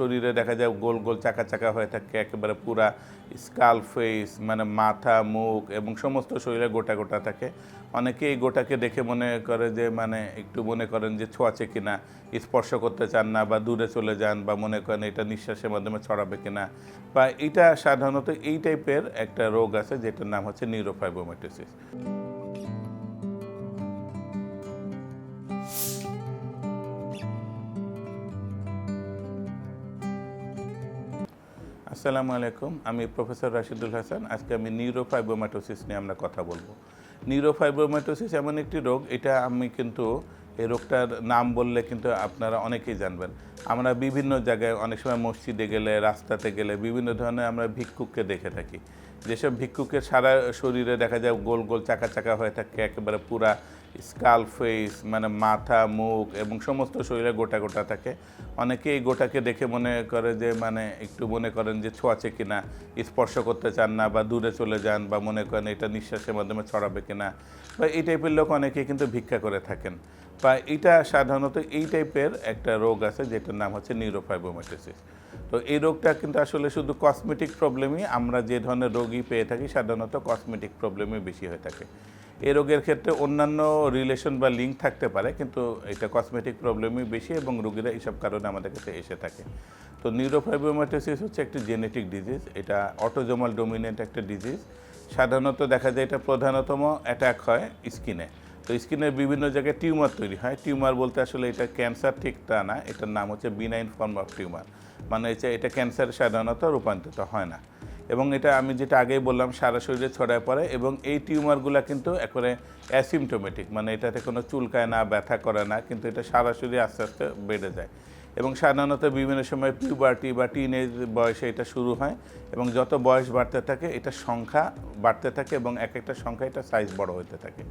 শরীরে দেখা যায় গোল গোল চাকা চাকা হয়ে থাকে, একেবারে পুরা স্কাল ফেস মানে মাথা, মুখ এবং সমস্ত শরীরে গোটা গোটা থাকে। অনেকে এই গোটাকে দেখে মনে করে যে মানে একটু মনে করেন যে ছোঁয়াচে কিনা, স্পর্শ করতে চান না বা দূরে চলে যান বা মনে করেন এটা নিঃশ্বাসের মাধ্যমে ছড়াবে কিনা। বা এটা সাধারণত এই টাইপের একটা রোগ আছে যেটার নাম হচ্ছে নিউরোফাইবোমেটোসিস আসসালামু আলাইকুম, আমি প্রফেসর রাশিদুল হাসান। আজকে আমি নিউরোফাইব্রোমাটোসিস নিয়ে আমরা কথা বলব। নিউরোফাইব্রোমাটোসিস এমন একটি রোগ, এটা আমি কিন্তু এই রোগটার নাম বললে কিন্তু আপনারা অনেকেই জানবেন। আমরা বিভিন্ন জায়গায় অনেক সময় মসজিদে গেলে, রাস্তাতে গেলে বিভিন্ন ধরনের আমরা ভিক্ষুককে দেখে থাকি। যেসব ভিক্ষুকের সারা শরীরে দেখা যায় গোল গোল চাকা চাকা হয়ে থাকে, একেবারে পুরা স্কাল, ফেস মানে মাথা, মুখ এবং সমস্ত শরীরে গোটা গোটা থাকে। অনেকে এই গোটাকে দেখে মনে করে যে মানে একটু মনে করেন যে ছোঁয়াচে কিনা, স্পর্শ করতে চান না বা দূরে চলে যান বা মনে করেন এটা নিঃশ্বাসের মাধ্যমে ছড়াবে কিনা বা এই টাইপের লোক অনেকেই কিন্তু ভিক্ষা করে থাকেন। বা এটা সাধারণত এই টাইপের একটা রোগ আছে যেটার নাম হচ্ছে নিউরোফাইবোমেটোসিস তো এই রোগটা কিন্তু আসলে শুধু কসমেটিক প্রবলেমই আমরা যে ধরনের রোগী পেয়ে থাকি, সাধারণত কসমেটিক প্রবলেমই বেশি হয়ে থাকে। এই রোগের ক্ষেত্রে অন্যান্য রিলেশন বা লিঙ্ক থাকতে পারে, কিন্তু এটা কসমেটিক প্রবলেমই বেশি এবং রোগীরা এইসব কারণে আমাদের কাছে এসে থাকে। তো নিউরোফাইবোমেটোসিস হচ্ছে একটি জেনেটিক ডিজিজ এটা অটোজোমাল ডোমিনেন্ট একটা ডিজিজ সাধারণত দেখা যায় এটা প্রধানতম অ্যাটাক হয় স্কিনে তো স্কিনের বিভিন্ন জায়গায় টিউমার তৈরি হয়। টিউমার বলতে আসলে এটা ক্যান্সার ঠিক তা না, এটার নাম হচ্ছে বিনাইন ফর্ম অফ টিউমার মানে হচ্ছে এটা ক্যান্সার সাধারণত রূপান্তরিত হয় না। এবং এটা আমি যেটা আগেই বললাম, সারা শরীরে ছড়ায় পড়ে এবং এই টিউমারগুলো কিন্তু একবারে অ্যাসিমটোমেটিক মানে এটাতে কোনো চুলকায় না, ব্যথা করে না, কিন্তু এটা সারা শরীরে আস্তে আস্তে বেড়ে যায়। এবং সাধারণত বিভিন্ন সময় পিউবার্টি বা টিনেজ বয়সে এটা শুরু হয় এবং যত বয়স বাড়তে থাকে এটা সংখ্যা বাড়তে থাকে এবং এক একটা সংখ্যা এটা সাইজ বড় হতে থাকে।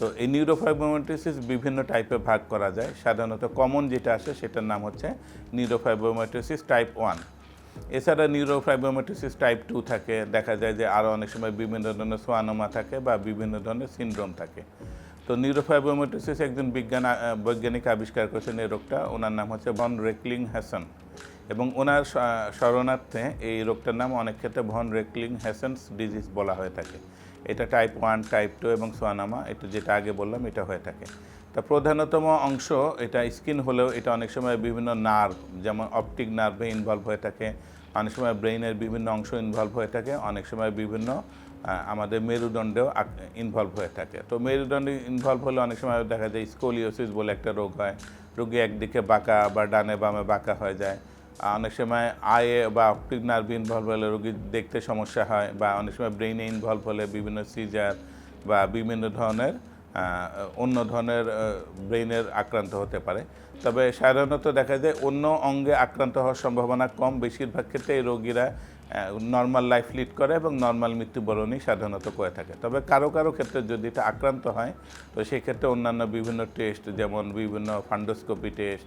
তো এই নিউরোফাইব্রোমেটোসিস বিভিন্ন টাইপে ভাগ করা যায়। সাধারণত কমন যেটা আসে সেটার নাম হচ্ছে নিউরোফাইব্রোমেটোসিস টাইপ ওয়ান এছাড়া নিউরোফাইব্রোমেটোসিস টাইপ টু থাকে। দেখা যায় যে আরও অনেক সময় বিভিন্ন ধরনের সোয়ানোমা থাকে বা বিভিন্ন ধরনের সিনড্রোম থাকে। তো নিউরোফাইব্রোমেটোসিস একজন বিজ্ঞান বৈজ্ঞানিক আবিষ্কার করেছেন এই রোগটা। ওনার নাম হচ্ছে ভন রেকলিং হ্যাসন এবং ওনার স্মরণার্থে এই রোগটার নাম অনেক ক্ষেত্রে ভন রেকলিং হ্যাসেন্স ডিজিজ বলা হয়ে থাকে। এটা টাইপ ওয়ান টাইপ টু এবং সোয়ানামা, এটা যেটা আগে বললাম, এটা হয়ে থাকে। তা প্রধানতম অংশ, এটা স্কিন হলেও এটা অনেক সময় বিভিন্ন নার্ভ যেমন অপটিক নার্ভে ইনভলভ হয়ে থাকে, অনেক সময় ব্রেইনের বিভিন্ন অংশ ইনভলভ হয়ে থাকে, অনেক সময় বিভিন্ন আমাদের মেরুদণ্ডেও ইনভলভ হয়ে থাকে। তো মেরুদণ্ডে ইনভলভ হলে অনেক সময় দেখা যায় স্কোলিওসিস বলে একটা রোগ হয়। রোগী একদিকে বাঁকা বা ডানে বামে বাঁকা হয়ে যায়। অনেক সময় আয়ে বা অপটিক নার্ভ ইনভলভ হলে রোগীর দেখতে সমস্যা হয় বা অনেক সময় ব্রেইনে ইনভলভ হলে বিভিন্ন সিজার বা বিভিন্ন ধরনের অন্য ধরনের ব্রেইনের আক্রান্ত হতে পারে। তবে সাধারণত দেখা যায় অন্য অঙ্গে আক্রান্ত হওয়ার সম্ভাবনা কম। বেশিরভাগ ক্ষেত্রে এই রোগীরা নর্মাল লাইফ লিড করে এবং নর্মাল মৃত্যুবরণই সাধারণত করে থাকে। তবে কারও কারও ক্ষেত্রে যদি এটা আক্রান্ত হয়, তো সেক্ষেত্রে অন্যান্য বিভিন্ন টেস্ট যেমন বিভিন্ন fundoscopy test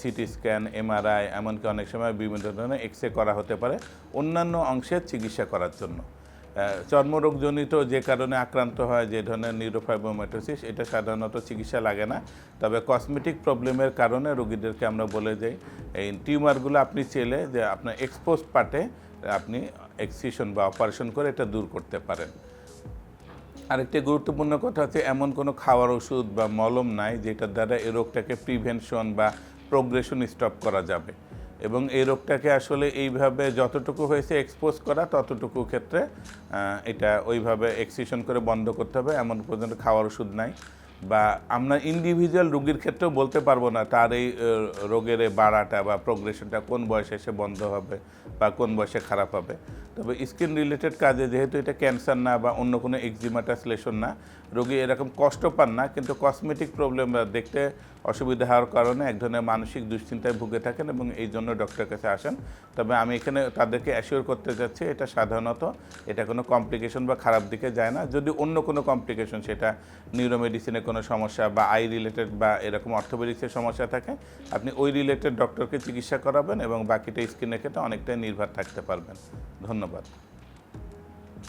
CT scan MRI এমনকি অনেক সময় বিভিন্ন ধরনের এক্স করা হতে পারে। অন্যান্য অংশের চিকিৎসা করার জন্য। চর্মরোগজনিত যে কারণে আক্রান্ত হয়, যে ধরনের নিউরোফাইবোমেটোসিস এটা সাধারণত চিকিৎসা লাগে না। তবে কসমেটিক প্রবলেমের কারণে রোগীদেরকে আমরা বলে যাই এই টিউমারগুলো আপনি চেলে যে আপনার এক্সপোজ পার্টে আপনি এক্সিশন বা অপারেশন করে এটা দূর করতে পারেন। আরেকটি গুরুত্বপূর্ণ কথা হচ্ছে, এমন কোনো খাওয়ার ওষুধ বা মলম নাই, যেটার দ্বারা এই রোগটাকে প্রিভেনশন বা প্রোগ্রেশন স্টপ করা যাবে। এবং এই রোগটাকে আসলে এইভাবে যতটুকু হয়েছে এক্সপোজ করা, ততটুকু ক্ষেত্রে এটা ওইভাবে এক্সিশন করে বন্ধ করতে হবে। এমন পর্যন্ত খাওয়ার ওষুধ নাই। বা আমরা ইন্ডিভিজুয়াল রোগীর ক্ষেত্রেও বলতে পারব না তার এই রোগের বাড়াটা বা প্রোগ্রেশনটা কোন বয়সে এসে বন্ধ হবে বা কোন বয়সে খারাপ হবে। তবে স্কিন রিলেটেড কাজে যেহেতু এটা ক্যান্সার না বা অন্য কোনো এক্সিমাটাস লেশন না, রোগী এরকম কষ্ট পান না, কিন্তু কসমেটিক প্রবলেম দেখতে অসুবিধা হওয়ার কারণে এক ধরনের মানসিক দুশ্চিন্তায় ভুগে থাকেন এবং এই জন্য ডক্টরের কাছে আসেন। তবে আমি এখানে তাদেরকে অ্যাসিওর করতে চাচ্ছি, এটা সাধারণত, এটা কোনো কমপ্লিকেশন বা খারাপ দিকে যায় না। যদি অন্য কোনো কমপ্লিকেশন সেটা নিউরোমেডিসিনের কোনো সমস্যা বা আই রিলেটেড বা এরকম অর্থোপেডিক্সের সমস্যা থাকে, আপনি ওই রিলেটেড ডক্টরকে চিকিৎসা করাবেন এবং বাকিটা স্কিনের ক্ষেত্রে অনেকটাই নির্ভর থাকতে পারবেন। ধন্যবাদ।